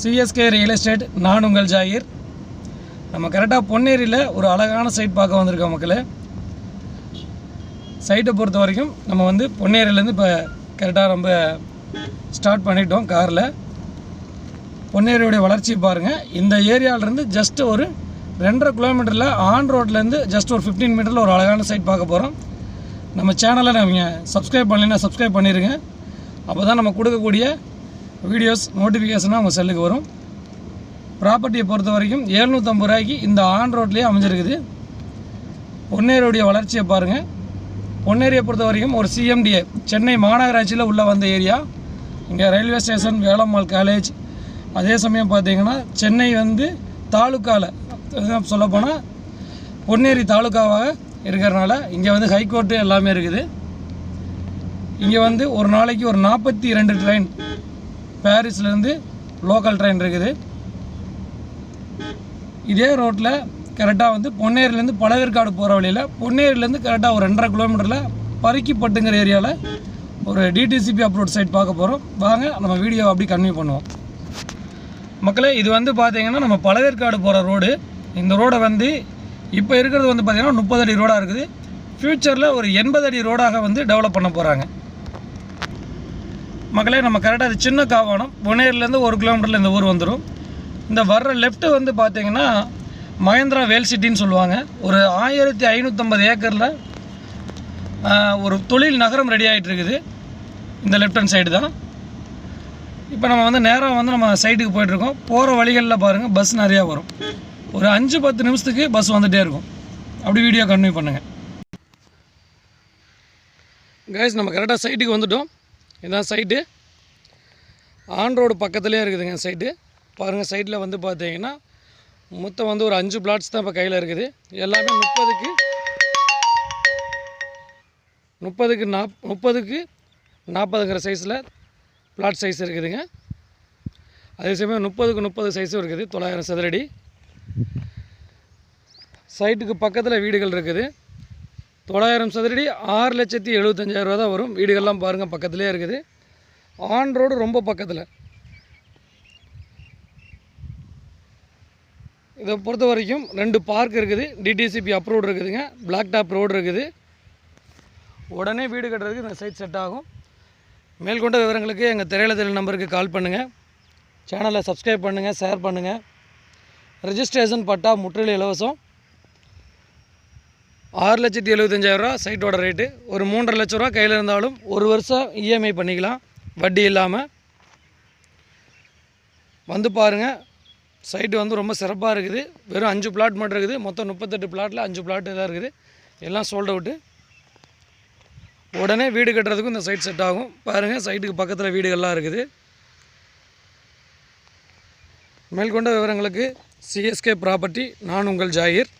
CSK real estate நான் உங்கள் ஜாகிர். நம்ம கரெக்டாக பொன்னேரியில் ஒரு அழகான சைட் பார்க்க வந்திருக்கோம் மக்களே. சைட்டை பொறுத்த வரைக்கும் நம்ம வந்து பொன்னேரியிலேருந்து இப்போ கரெக்டாக ரொம்ப ஸ்டார்ட் பண்ணிட்டோம் காரில் பொன்னேரியுடைய வளர்ச்சியை பாருங்கள் இந்த ஏரியாவிலேருந்து ஜஸ்ட் ஒரு ரெண்டரை கிலோமீட்டரில் ஆன் ரோட்லேருந்து ஜஸ்ட் ஒரு ஃபிஃப்டீன் மீட்டரில் ஒரு அழகான சைட் பார்க்க போகிறோம் நம்ம சேனலை நீங்கள் சப்ஸ்கிரைப் பண்ணலைன்னா சப்ஸ்கிரைப் பண்ணிடுங்க அப்போ தான் நம்ம கொடுக்கக்கூடிய வீடியோஸ் நோட்டிஃபிகேஷனாக உங்கள் செல்லுக்கு வரும். ப்ராப்பர்ட்டியை பொறுத்த வரைக்கும் எழுநூற்றம்பது ரூபாய்க்கு இந்த ஆன் ரோட்லேயே அமைஞ்சிருக்குது. பொன்னேரியுடைய வளர்ச்சியை பாருங்கள் பொன்னேரியை பொறுத்த வரைக்கும் ஒரு சிஎம்டிஏ சென்னை மாநகராட்சியில் உள்ளே வந்த ஏரியா. இங்கே ரயில்வே ஸ்டேஷன் வேளம்மாள் காலேஜ் அதே சமயம் பார்த்தீங்கன்னா சென்னை வந்து தாலுக்காவில் சொல்லப்போனால் பொன்னேரி தாலுக்காவாக இருக்கிறனால இங்கே வந்து ஹைகோர்ட்டு எல்லாமே இருக்குது. இங்கே வந்து ஒரு நாளைக்கு ஒரு நாற்பத்தி ரெண்டு ட்ரெயின் பாரிஸ்லேருந்து லோக்கல் ட்ரெயின் இருக்குது. இதே ரோட்டில் கரெக்டாக வந்து பொன்னேரிலேருந்து பழவேற்காடு போகிற வழியில் பொன்னேரிலேருந்து கரெக்டாக ஒரு ரெண்டரை கிலோமீட்டரில் பருக்கிப்பட்டுங்கிற ஏரியாவில் ஒரு டிடிசிபி அப்ரோட் சைட் பார்க்க போகிறோம் வாங்க நம்ம வீடியோ அப்படி கன்வியூ பண்ணுவோம். மக்களே இது வந்து பார்த்தீங்கன்னா நம்ம பழவேற்காடு போகிற ரோடு இந்த ரோடை வந்து இப்போ இருக்கிறது வந்து பார்த்திங்கன்னா முப்பது அடி ரோடாக இருக்குது. ஃப்யூச்சரில் ஒரு எண்பது அடி ரோடாக வந்து டெவலப் பண்ண போகிறாங்க மக்களே நம்ம கரெக்டாக அது சின்ன காவானம் புனேர்லேருந்து ஒரு கிலோமீட்டரில் இந்த ஊர் வந்துடும் இந்த வர்ற லெஃப்ட்டு வந்து பார்த்தீங்கன்னா மகேந்திரா வேல் சிட்டின்னு சொல்லுவாங்க. ஒரு ஆயிரத்தி ஐநூற்றம்பது ஏக்கரில் ஒரு தொழில் நகரம் ரெடி ஆகிட்டு இருக்குது. இந்த லெஃப்ட் ஹேண்ட் சைடு தான். இப்போ நம்ம வந்து நேராக வந்து நம்ம சைட்டுக்கு போயிட்டுருக்கோம். போகிற வழிகளில் பாருங்கள் பஸ் நிறையா வரும். ஒரு அஞ்சு பத்து நிமிஷத்துக்கு பஸ் வந்துகிட்டே இருக்கும். அப்படி வீடியோ கன்டினியூ பண்ணுங்கள் கைஸ் நம்ம கரெக்டாக சைட்டுக்கு வந்துட்டோம். இதுதான் சைட்டு ஆன் ரோடு பக்கத்துலேயே இருக்குதுங்க சைட்டு பாருங்கள் சைட்டில் வந்து பார்த்தீங்கன்னா மொத்தம் வந்து ஒரு அஞ்சு பிளாட்ஸ் தான் இப்போ கையில் இருக்குது. எல்லாமே முப்பதுக்கு முப்பதுக்கு நாப் முப்பதுக்கு நாற்பதுங்கிற சைஸில் பிளாட் சைஸ் இருக்குதுங்க. அதே சமயம் முப்பதுக்கு முப்பது சைஸும் இருக்குது தொள்ளாயிரம் சதுரடி. சைட்டுக்கு பக்கத்தில் வீடுகள் இருக்குது. தொள்ளாயிரம் சதுரடி ஆறு லட்சத்தி எழுபத்தஞ்சாயிரம் ரூபா தான் வரும். வீடுகள்லாம் பாருங்கள் பக்கத்துலேயே இருக்குது. ஆன் ரோடு ரொம்ப பக்கத்தில். இதை பொறுத்த வரைக்கும் ரெண்டு பார்க் இருக்குது. டிடிசிபி அப்ரூவ்டு இருக்குதுங்க. பிளாக் டாப் ரோடு இருக்குது. உடனே வீடு கட்டுறதுக்கு இந்த சைட் செட் ஆகும். மேற்கொண்ட விவரங்களுக்கு எங்கள் திரையில நம்பருக்கு கால் பண்ணுங்கள் சேனலை சப்ஸ்கிரைப் பண்ணுங்கள் ஷேர் பண்ணுங்கள் ரெஜிஸ்ட்ரேஷன் பட்டா முற்றிலும் இலவசம். ஆறு லட்சத்தி எழுபத்தஞ்சாயிரரூவா சைட்டோட ரேட்டு ஒரு மூன்றரை லட்ச ரூபா கையில் இருந்தாலும் ஒரு வருஷம் இஎம்ஐ பண்ணிக்கலாம். வட்டி இல்லாமல் வந்து பாருங்கள் சைட்டு வந்து ரொம்ப சிறப்பாக இருக்குது. வெறும் அஞ்சு பிளாட் மட்டும் இருக்குது. மொத்தம் முப்பத்தெட்டு பிளாட்டில் அஞ்சு பிளாட்டு தான் இருக்குது. எல்லாம் சோல்ட் அவுட்டு உடனே வீடு கட்டுறதுக்கும் இந்த சைட் செட் ஆகும். பாருங்கள் சைட்டுக்கு பக்கத்தில் வீடுகள்லாம் இருக்குது. மேற்கொண்ட விவரங்களுக்கு சிஎஸ்கே ப்ராப்பர்ட்டி நான் உங்கள் ஜாகிர்.